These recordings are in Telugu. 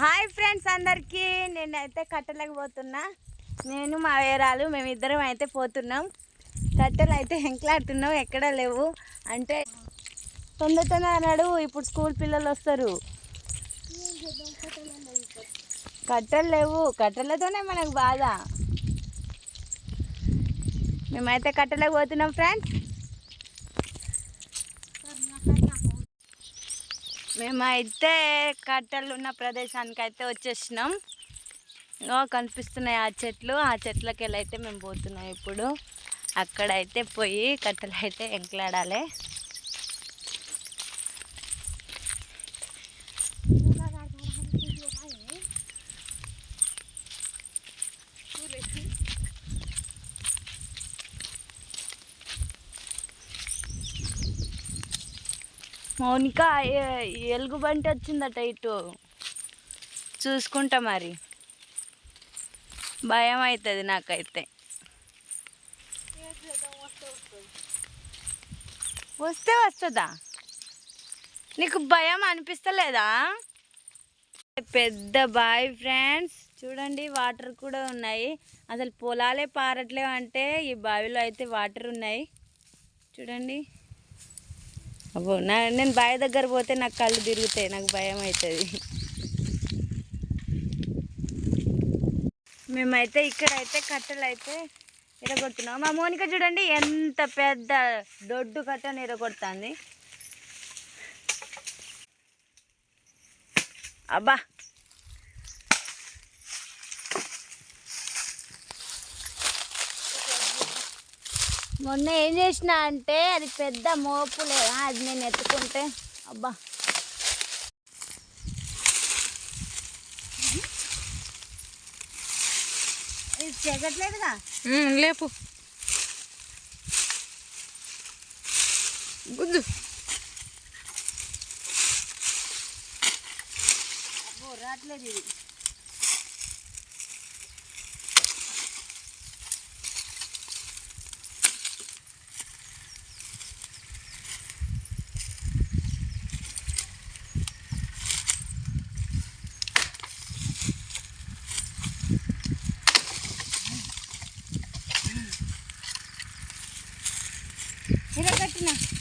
హాయ్ ఫ్రెండ్స్ అందరికీ. నేనైతే కట్టెలకు పోతున్నా. నేను మా వేరాలు మేమిద్దరం అయితే పోతున్నాం. కట్టెలు అయితే ఎంకలాడుతున్నాం. ఎక్కడ లేవు. అంటే తొందర తొందర అన్నాడు. ఇప్పుడు స్కూల్ పిల్లలు వస్తారు. కట్టెలు లేవు. కట్టెలతోనే మనకు బాధ. మేమైతే కట్టెలకు పోతున్నాం ఫ్రెండ్స్. మేమైతే కట్టెలు ఉన్న ప్రదేశానికి అయితే వచ్చేసినాం కనిపిస్తున్నాయి ఆ చెట్లు. ఆ చెట్లకి వెళ్ళైతే మేము పోతున్నాం ఇప్పుడు. అక్కడైతే పోయి కట్టెలు అయితే ఎంకలాడాలి మౌనిక ఎలుగుబంటి వచ్చిందట ఇటు. చూసుకుంటా మరి. భయం అవుతుంది నాకైతే. వస్తే వస్తుందా? నీకు భయం అనిపిస్తలేదా? పెద్ద బాయ్ ఫ్రెండ్స్ చూడండి వాటర్ కూడా ఉన్నాయి. అసలు పొలాలే పారట్లేవు అంటే ఈ బావిలో అయితే వాటర్ ఉన్నాయి. చూడండి. అబ్బో నా నేను బావి దగ్గర పోతే నాకు కళ్ళు తిరుగుతాయి నాకు భయం అవుతుంది. మేమైతే ఇక్కడైతే కట్టెలు అయితే ఇరగొడుతున్నాం మా మోనిక చూడండి ఎంత పెద్ద దొడ్డు కట్టను ఇరగొడుతుంది అబ్బా మొన్న ఏం చేసిన అంటే అది పెద్ద మోపు లేదా అది నేను ఎత్తుకుంటే అబ్బా. ఇది చెగట్లేదుగా లేపు. గుద్దు. రావట్లేదు ఇది. ఇరగట్టిన నీళ్ళు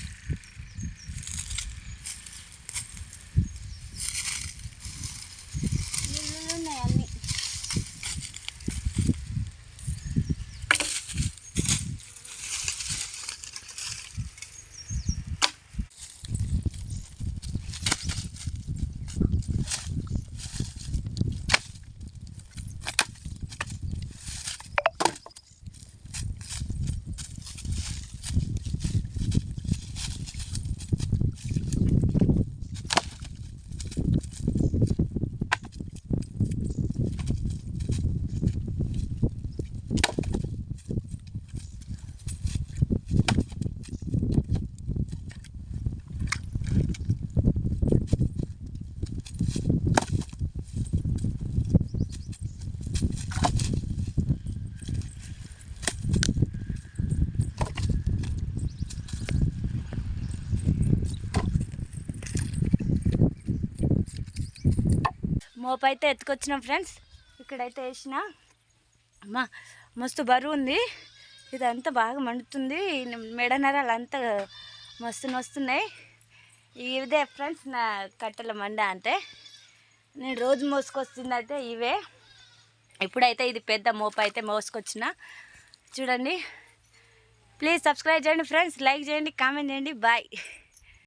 మోపు అయితే ఎత్తుకొచ్చినాం ఫ్రెండ్స్. ఇక్కడైతే వేసిన. అమ్మా మస్తు బరువు ఉంది. ఇదంతా బాగా మండుతుంది. మెడ నరాలు అంతా మస్తు నొస్తున్నాయి. ఇదే ఫ్రెండ్స్ నా కట్టెల మండ అంటే. నేను రోజు మోసుకొస్తుంది అయితే ఇవే. ఇప్పుడైతే ఇది పెద్ద మోపు అయితే మోసుకొచ్చిన. చూడండి. ప్లీజ్ సబ్స్క్రైబ్ చేయండి ఫ్రెండ్స్. లైక్ చేయండి కామెంట్ చేయండి. బాయ్.